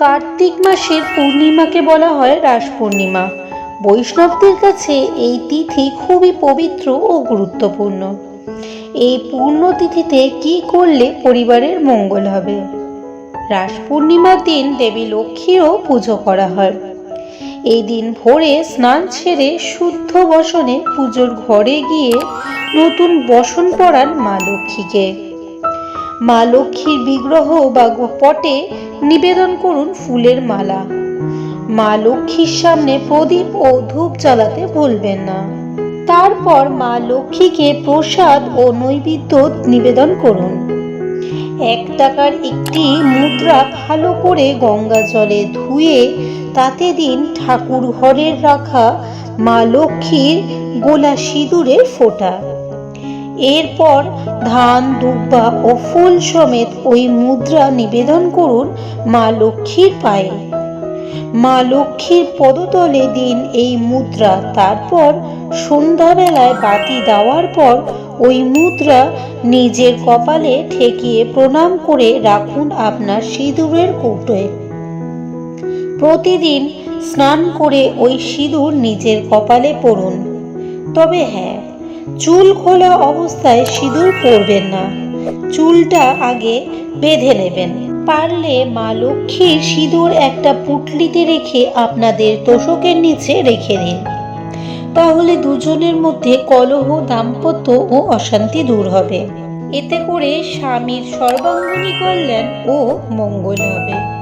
কার্তিক মাসের পূর্ণিমাকে বলা হয় রাস পূর্ণিমা। বৈষ্ণবদের কাছে এই তিথি খুবই পবিত্র ও গুরুত্বপূর্ণ। এই পূর্ণ তিথিতে কি করলে পরিবারের মঙ্গল হবে? রাস পূর্ণিমার দিন দেবী লক্ষ্মীরও পুজো করা হয়। এই দিন ভোরে স্নান ছেড়ে শুদ্ধ বসনে পুজোর ঘরে গিয়ে নতুন বসন পরান মা লক্ষ্মীকে। মা লক্ষ্মীর বিগ্রহ বা পটে নিবেদন করুন ফুলের মালা। মা লক্ষ্মীর সামনে প্রদীপ ও ধূপ জ্বালাতে ভুলবেন না। তারপর মা লক্ষ্মীকে প্রসাদ ও নৈবেদ্য নিবেদন করুন। এক টাকার একটি মুদ্রা ভালো করে গঙ্গা জলে ধুয়ে তাতে দিন ঠাকুর ঘরের রাখা মা লক্ষ্মীর গোলা সিঁদুরের ফোঁটা। এরপর ধান, দুব্বা ও ফুল সমেত ওই মুদ্রা নিবেদন করুন মা লক্ষ্মীর পায়ে। মা লক্ষ্মীর পদতলে দিন এই মুদ্রা। তারপর সন্ধ্যাবেলায় বাতি দেওয়ার পর ওই মুদ্রা নিজের কপালে ঠেকিয়ে প্রণাম করে রাখুন আপনার সিঁদুরের কৌটোয় প্রতিদিন স্নান করে ওই সিঁদুর নিজের কপালে পরুন তবে হ্যাঁ চুল খোলা অবস্থায় সিঁদুর পরবেন না। চুলটা আগে বেঁধে নেবেন। পারলে মা লক্ষ্মীর সিঁদুর একটা পুটলিতে রেখে আপনাদের তোষকের নিচে রেখে দিন। তাহলে দুজনের মধ্যে কলহ, দাম্পত্য ও অশান্তি দূর হবে। এতে করে স্বামীর সর্বাঙ্গনী কল্যাণ ও মঙ্গল হবে।